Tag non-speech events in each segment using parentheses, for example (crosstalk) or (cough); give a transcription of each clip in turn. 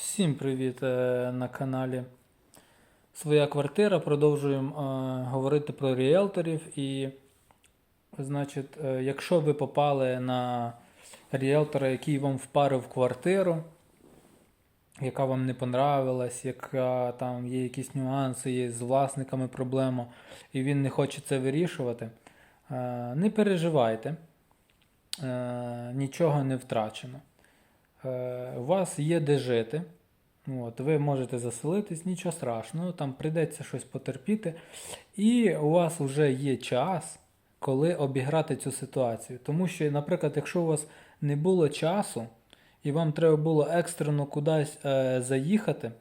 Всім привіт е, на каналі Своя квартира. Продовжуємо е, говорити про ріелторів. І, значить, е, якщо ви попали на ріелтора, який вам впарив квартиру, яка вам не понравилась, яка там є якісь нюанси, є з власниками проблема, і він не хоче це вирішувати, не переживайте, нічого не втрачено. Е, У вас є де жити. От, ви можете заселитись, нічого страшного, там прийдеться щось потерпіти. І у вас вже є час, коли обіграти цю ситуацію. Тому що, наприклад, якщо у вас не було часу, і вам треба було екстрено кудись е, заїхати,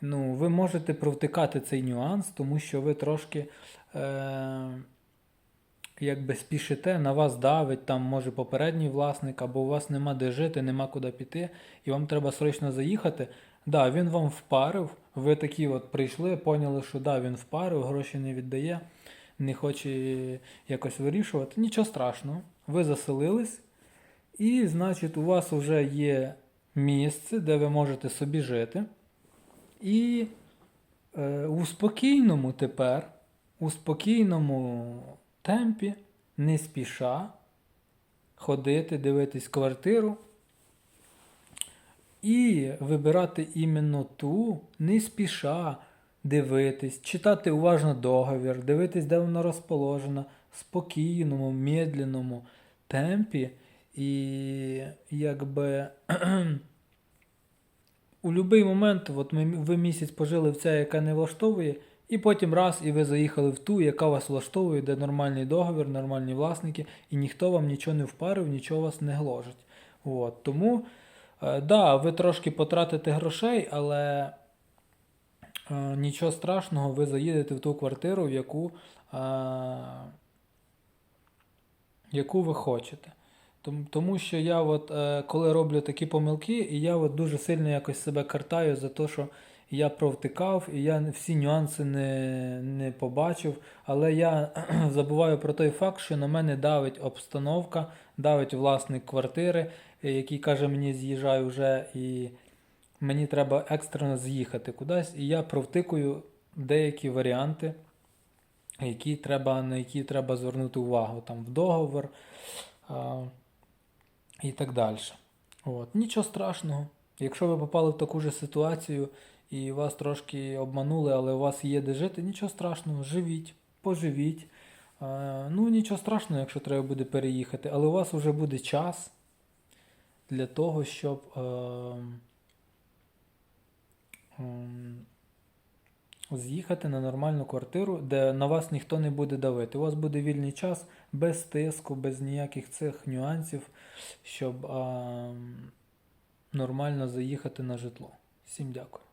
ну, ви можете провтикати цей нюанс, тому що ви трошки. Е, якби спішите, на вас давить, там може попередній власник, або у вас нема де жити, нема куди піти, і вам треба срочно заїхати. Да, він вам впарив, ви такі от прийшли, поняли, що да, він впарив, гроші не віддає, не хоче якось вирішувати. Нічого страшного, ви заселились, і, значить, у вас вже є місце, де ви можете собі жити. І е, у спокійному тепер, у спокійному темпі, не спіша ходити, дивитись квартиру і вибирати іменно ту, не спіша дивитись, читати уважно договір, дивитись, де вона розположена, в спокійному, медленному темпі. І якби (clears throat) у будь-який момент, от ми, ви місяць пожили в ця, яка не влаштовує, і потім раз, і ви заїхали в ту, яка вас влаштовує, де нормальний договір, нормальні власники, і ніхто вам нічого не впарив, нічого вас не гложить. От. Тому, е, да, ви трошки потратите грошей, але е, нічого страшного, ви заїдете в ту квартиру, в яку, е, яку ви хочете. Тому, що я, от, е, коли роблю такі помилки, і я от дуже сильно якось себе картаю за те, що я провтикав, і я всі нюанси не, не побачив. Але я (clears throat) забуваю про той факт, що на мене давить обстановка, давить власник квартири, який каже, мені з'їжджай вже, і мені треба екстрено з'їхати кудись. І я провтикую деякі варіанти, які треба, на які треба звернути увагу там в договор. А, і так далі. От. Нічого страшного. Якщо ви попали в таку же ситуацію і вас трошки обманули, але у вас є де жити, нічого страшного, живіть, поживіть. Е, ну, нічого страшного, якщо треба буде переїхати, але у вас вже буде час для того, щоб е, ем, з'їхати на нормальну квартиру, де на вас ніхто не буде давити. У вас буде вільний час без тиску, без ніяких цих нюансів, щоб а, нормально заїхати на житло. Всім дякую.